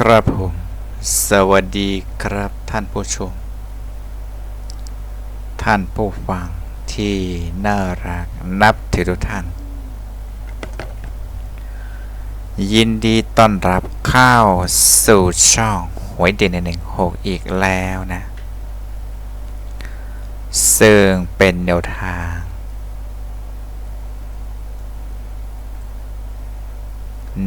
ครับผม สวัสดีครับท่านผู้ชม ท่านผู้ฟังที่น่ารักนับถือทุกท่าน ยินดีต้อนรับเข้าสู่ช่องหวยเด่นหนึ่งหกอีกแล้วนะ ซึ่งเป็นแนวทาง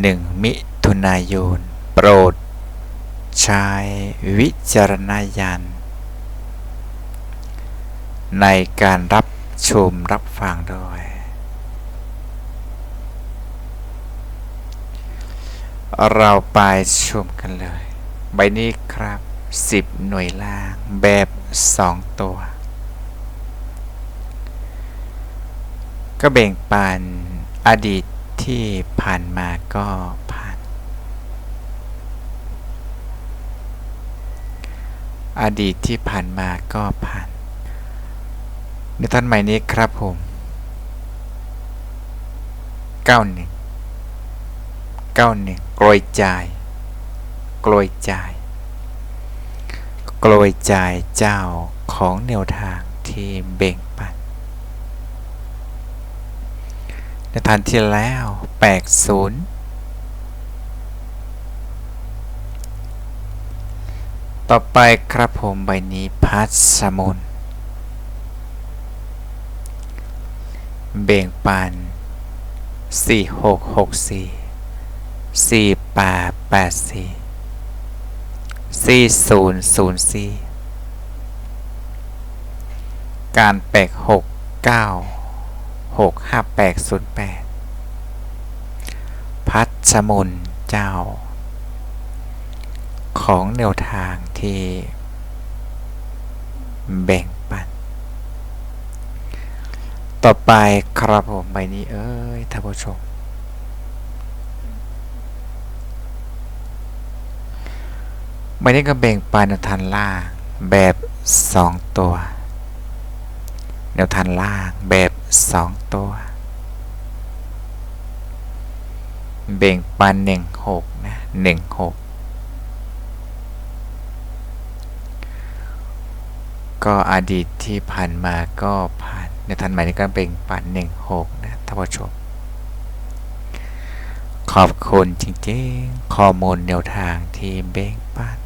หนึ่งมิถุนายน ปรด ใช้วิจารณญาณในการรับชมรับฟังด้วย เราไปชมกันเลย ใบนี้ครับ 10 หน่วยล่างแบบ 2 ตัว ก็แบ่งปันอดีตที่ผ่านมาก็ผ่าน อดีตที่ผ่านมาก็ผ่าน ในตอนใหม่นี้ครับผม91 91กลอยจ่ายกลอยจ่ายกลอยจ่ายเจ้าของแนวทางที่เบ่งปันในทันที่แล้วแปดศูนย์ ต่อไปครับผมใบนี้พัสสมุนเบ่งปันสี่หกหกสี่สี่แปดแปดสี่สี่ศูนย์ศูนย์สี่การแปกหกเก้าหกห้าแปดศูนย์แปดพัชมุนเจ้า ของแนวทาง ที่แบ่งปัน ต่อไปครับผมใบนี้เอ้ยท่านผู้ชม ใบนี้ก็แบ่งปันแนวทางล่างแบบสองตัว แนวทางล่างแบบสองตัว แบ่งปันหนึ่งหกนะหนึ่งหก ก็อดีตที่ผ่านมาก็ผ่านในทันใหม่นี้ก็เบ่งปันหนึ่งหกนะท่านผู้ชม ขอบคุณจริงๆ ข้อมูลแนวทางที่เบ่งปัน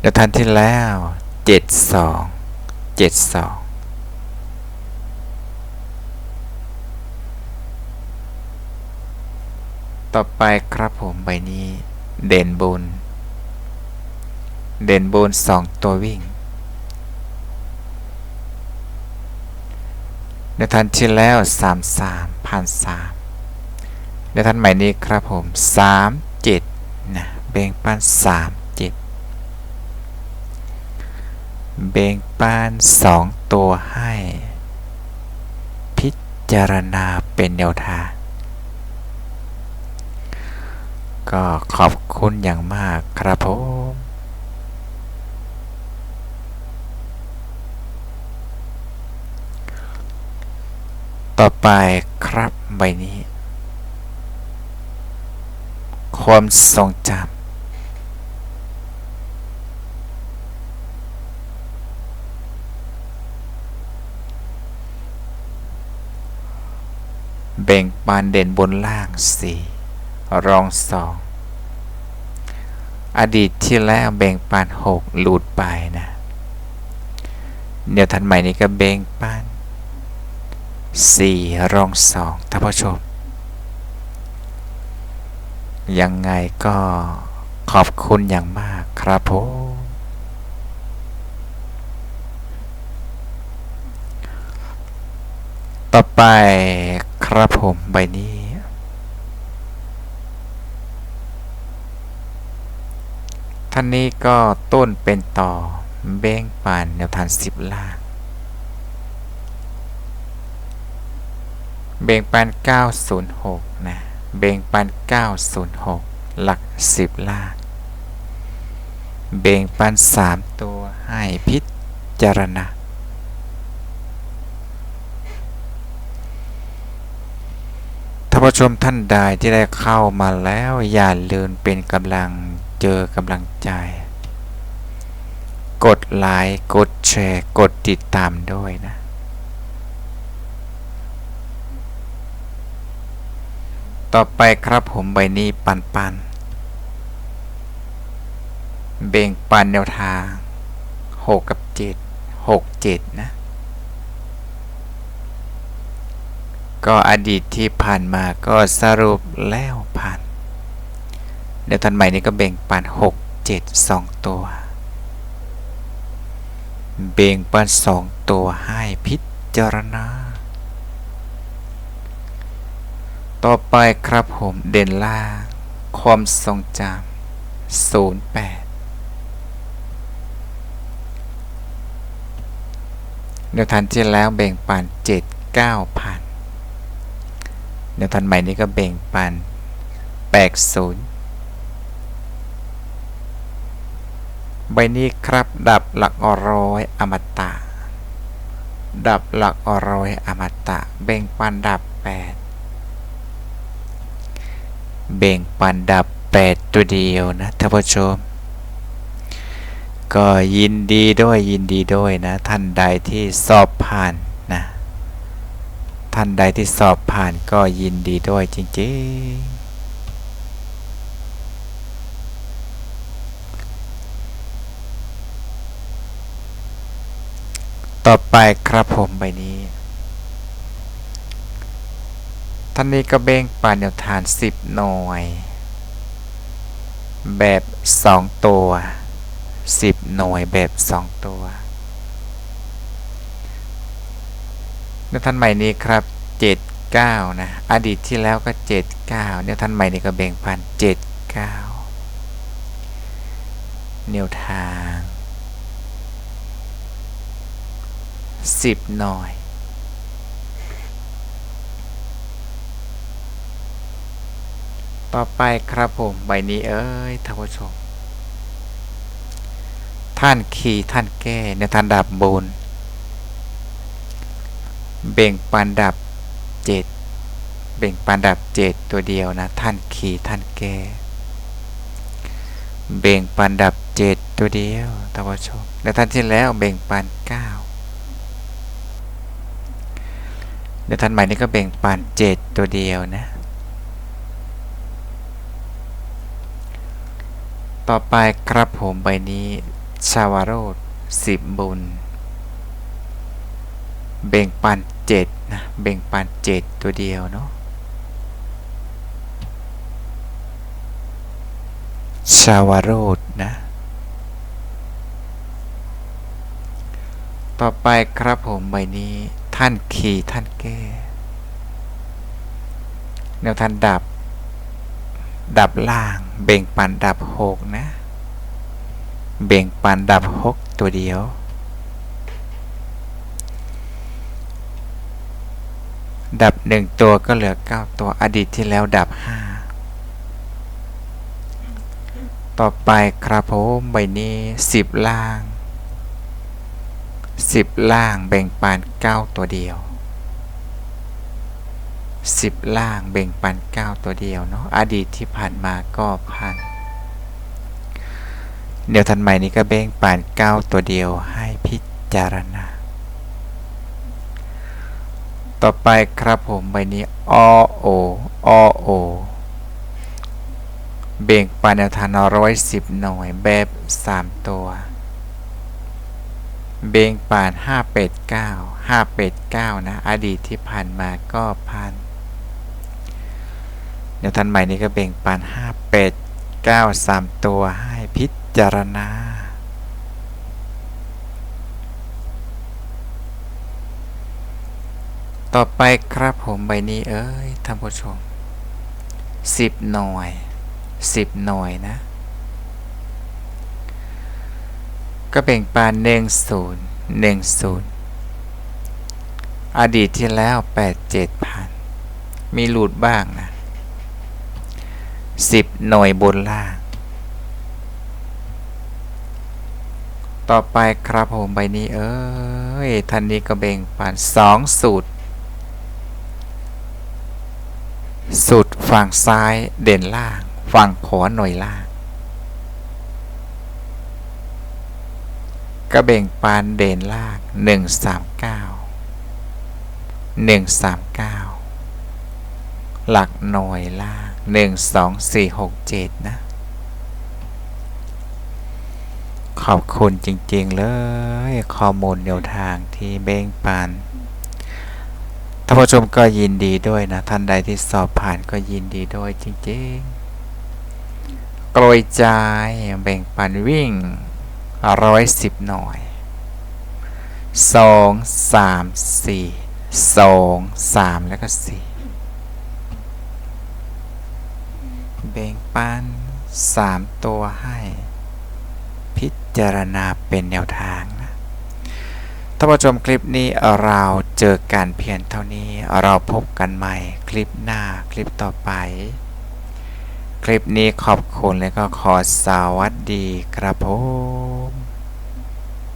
ในทันที่แล้วเจ็ดสองเจ็ดสองต่อไปครับผมใบนี้เด่นบน เด่นบนสองตัววิ่ง ในทันที่แล้วสามสามพันสามในทันใหม่นี้ครับผมสามเจ็ดนะเบ่งปันสามเจ็ดเบ่งปานสองตัวให้ พิจารณาเป็นแนวทางก็ขอบคุณอย่างมากครับผม ต่อไปครับใบนี้ ความทรงจำแบ่งปานเด่นบนล่างสี่รองสอง อดีตที่แล้วแบ่งปานหกหลุดไปนะ เดี๋ยวทันใหม่นี้ก็แบ่งปาน สี่รองสองท่านผู้ชม ยังไงก็ขอบคุณอย่างมากครับผมต่อไปครับผมใบนี้ ท่านนี้ก็ต้นเป็นต่อเบ้งปานแนวทางสิบล่าง เบ่งปัน 906 นะ เบ่งปัน 906 หลัก 10 ล่าง เบ่งปัน 3 ตัวให้พิจารณา ท่านผู้ชมท่านใดที่ได้เข้ามาแล้วอย่าลืมเป็นกำลังเจอกำลังใจ กดไลค์ กดแชร์ กดติดตามด้วยนะ ต่อไปครับผมใบนี้ปันปัน เบ่งปันแนวทาง 6 กับ 7 6 7 นะ ก็อดีตที่ผ่านมาก็สรุปแล้วผ่านเดี๋ยวทันใหม่นี้ก็เบ่งปัน 6 7 2 ตัว เบ่งปัน 2 ตัวให้พิจารณา ต่อไปครับผมเด่นล่างความทรงจำ08เดี๋ยวทันที่แล้วเบ่งปัน7 9พันเดี๋ยวทันใหม่นี้ก็เบ่งปัน80 ใบนี้ครับดับหลักอร้อยอมตะ ดับหลักอร้อยอมตะเบ่งปันดับ 8 เบ่งปันดับ 8 ตัวเดียวนะท่านผู้ชม ก็ยินดีด้วยยินดีด้วยนะ ท่านใดที่สอบผ่านนะ ท่านใดที่สอบผ่านก็ยินดีด้วยจริงๆต่อไปครับผมใบนี้ ท่านนี้ก็เบ่งปานแนวทาน 10 หน่วย แบบ 2 ตัว 10 หน่วยแบบ 2 ตัวแนวท่านใหม่นี้ครับ 7 9 นะ อดีตที่แล้วก็ 7 9แนวท่านใหม่นี้ก็เบ่งพัน 7 9 แนวทาง 10 หน่วย ต่อไปครับผมใบนี้เอ้ยท่านผู้ชม ท่านขี่ท่านแก้ในท่านดับบน เบ่งปันดับเจ็ดเบ่งปันดับเจ็ดตัวเดียวนะ ท่านขี่ท่านแก้ เบ่งปันดับเจ็ดตัวเดียวท่านผู้ชมในท่านที่แล้วเบ่งปันเก้าในท่านใหม่นี้ก็เบ่งปันเจ็ดตัวเดียวนะ ต่อไปครับผมใบนี้ ชาวโรดสิบบุญ เบ่งปันเจ็ดนะเบ่งปันเจ็ดตัวเดียวเนาะชาวโรดนะ ต่อไปครับผมใบนี้ ท่านขี่ท่านแก้ แนวท่านดับ ดับล่าง เบ่งปันดับหกนะ เบ่งปันดับหกตัวเดียว ดับหนึ่งตัวก็เหลือเก้าตัวอดีตที่แล้วดับห้าต่อไปครับผมใบนี้สิบล่างสิบล่างแบ่งปันเก้าตัวเดียว สิบล่างแบ่งปันเก้าตัวเดียวเนาะอดีตที่ผ่านมาก็พันเดี๋ยวทันใหม่นี้ก็แบ่งปันเก้าตัวเดียวให้พิจารณา ต่อไปครับผมใบนี้อโออโอเบ่งปันแนวทางร้อยสิบหน่วยแบบสามตัว เบ่งปานห้าเป็ดเก้าห้าเป็ดเก้านะ อดีตที่ผ่านมาก็พัน แนวทันใหม่นี้ก็เบ่งปานห้าเป็ดเก้าสามตัวให้พิจารณาต่อไปครับผมใบนี้เอ้ยท่านผู้ชมสิบหน่วยสิบหน่วยนะ ก็แบ่งปานหนึ่งศูนย์หนึ่งศูนย์อดีตที่แล้วแปดเจ็ดพันมีหลุดบ้างนะ สิบหน่วยบนล่าง ต่อไปครับผมใบนี้เอ้ยท่านนี้ก็แบ่งปานสองสูตรสุดฝั่งซ้ายเด่นล่าง ฝั่งขวาหน่วยล่าง ก็เบ่งปานเด่นล่างหนึ่งสามเก้าหนึ่งสามเก้าหลักหน่วยล่าง หนึ่งสองสี่หกเจ็ดนะ ขอบคุณจริงๆเลย ข้อมูลแนวทางที่เบ่งปานท่านผู้ชมก็ยินดีด้วยนะ ท่านใดที่สอบผ่านก็ยินดีด้วยจริงๆ กลอยใจแบ่งปันวิ่งร้อยสิบหน่อยสองสามสี่สองสามแล้วก็สี่ แบ่งปันสามตัวให้ พิจารณาเป็นแนวทางนะท่านผู้ชมคลิปนี้เราเจอการเพียงเท่านี้เราพบกันใหม่คลิปหน้าคลิปต่อไป คลิปนี้ขอบคุณและก็ขอสวัสดีครับผม